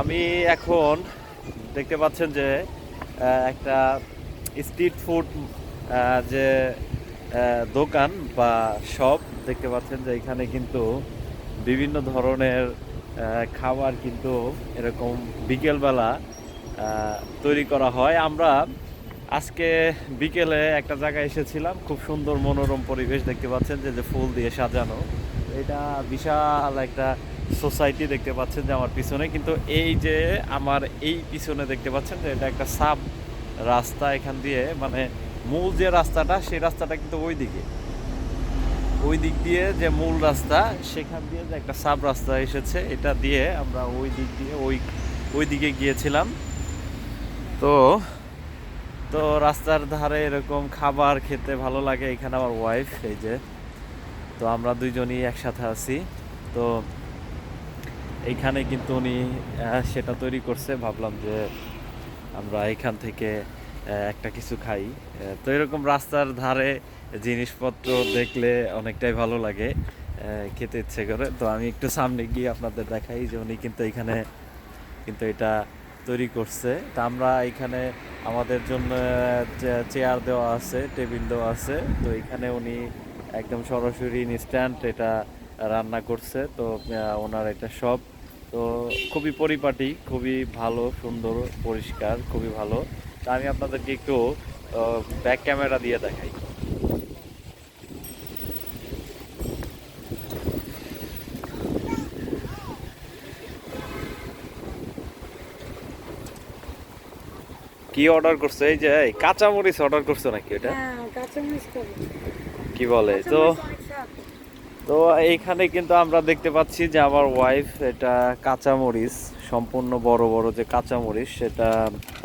আমি এখন দেখতে পাচ্ছেন যে একটা স্ট্রিট ফুড যে দোকান বা শপ দেখতে পাচ্ছেন যে, এখানে কিন্তু বিভিন্ন ধরনের খাবার কিন্তু এরকম বিকেলবেলা তৈরি করা হয়। আমরা আজকে বিকেলে একটা জায়গায় এসেছিলাম, খুব সুন্দর মনোরম পরিবেশ দেখতে পাচ্ছেন যে যে ফুল দিয়ে সাজানো। এটা বিশাল একটা সোসাইটি দেখতে পাচ্ছেন যে আমার পিছনে, কিন্তু এই যে আমার এই পিছনে দেখতে পাচ্ছেন যে এটা একটা সাব রাস্তা এখান দিয়ে মানে মূল যে রাস্তাটা, সেই রাস্তাটা কিন্তু ওই দিকে ওই দিক দিয়ে যে মূল রাস্তা, সেখান দিয়ে যে একটা সাব রাস্তা এসেছে, এটা দিয়ে আমরা ওই দিক দিয়ে, ওই ওই দিকে গিয়েছিলাম। তো তো রাস্তার ধারে এরকম খাবার খেতে ভালো লাগে, এখানে আমার ওয়াইফ এই যে। তো আমরা দুইজনই একসাথে আছি। তো এইখানে কিন্তু উনি সেটা তৈরি করছে। ভাবলাম যে আমরা এখান থেকে একটা কিছু খাই। তো এরকম রাস্তার ধারে জিনিসপত্র দেখলে অনেকটাই ভালো লাগে খেতে ইচ্ছে করে। তো আমি একটু সামনে গিয়ে আপনাদের দেখাই যে উনি কিন্তু এখানে কিন্তু এটা তৈরি করছে। তা আমরা এখানে আমাদের জন্য চেয়ার দেওয়া আছে, টেবিল দেওয়া আছে। তো এখানে উনি একদম সরাসরি ইনস্ট্যান্ট এটা রান্না করছে তো ওনার এটা সব তো খুবই পরিপাটি খুবই ভালো সুন্দর পরিষ্কার খুবই ভালো। তা আমি আপনাদেরকে একটু ব্যাক ক্যামেরা দিয়ে দেখাই। কি অর্ডার করছে? এই যে কাঁচামরিচ অর্ডার করছ নাকি এটা হ্যাঁ কি বলে? তো। তো এইখানে কিন্তু আমরা দেখতে পাচ্ছি যে আমার ওয়াইফ এটা কাঁচামরিচ সম্পূর্ণ বড় বড় যে কাঁচামরিচ সেটা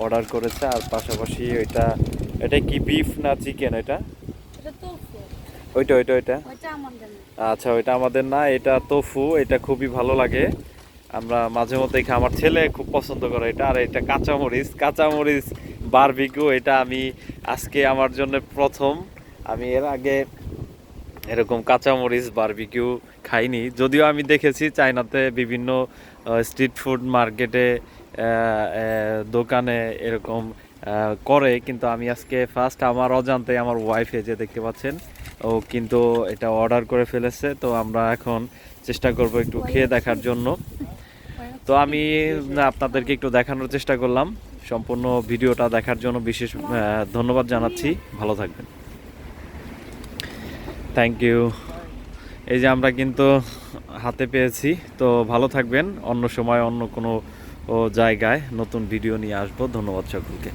অর্ডার করেছে আর পাশাপাশি ওইটা এটা কি বিফ না চিকেন এটা? ওইটা ওইটা ওইটা। আচ্ছা ওইটা আমাদের না এটা তোফু এটা খুবই ভালো লাগে। আমরা মাঝে মধ্যে খাই আমার ছেলে খুব পছন্দ করে এটা আর এটা কাঁচামরিচ কাঁচামরিচ বারবিকিউ এটা আমি আজকে আমার জন্য প্রথম। আমি এর আগে এরকম কাঁচামরিচ বারবিকিউ খাইনি। যদিও আমি দেখেছি চায়নাতে বিভিন্ন স্ট্রিট ফুড মার্কেটে দোকানে এরকম করে। কিন্তু আমি আজকে ফার্স্ট আমার অজান্তে আমার ওয়াইফে যে দেখতে পাচ্ছেন ও কিন্তু এটা অর্ডার করে ফেলেছে। তো আমরা এখন চেষ্টা করব একটু খেয়ে দেখার জন্য। তো আমি আপনাদেরকে একটু দেখানোর চেষ্টা করলাম। সম্পূর্ণ ভিডিওটা দেখার জন্য বিশেষ ধন্যবাদ জানাচ্ছি। ভালো থাকবেন। থ্যাংক ইউ এই যে আমরা কিন্তু হাতে পেয়েছি, তো ভালো থাকবেন। অন্য সময় অন্য কোনো জায়গায় নতুন ভিডিও নিয়ে আসব। ধন্যবাদ সকলকে।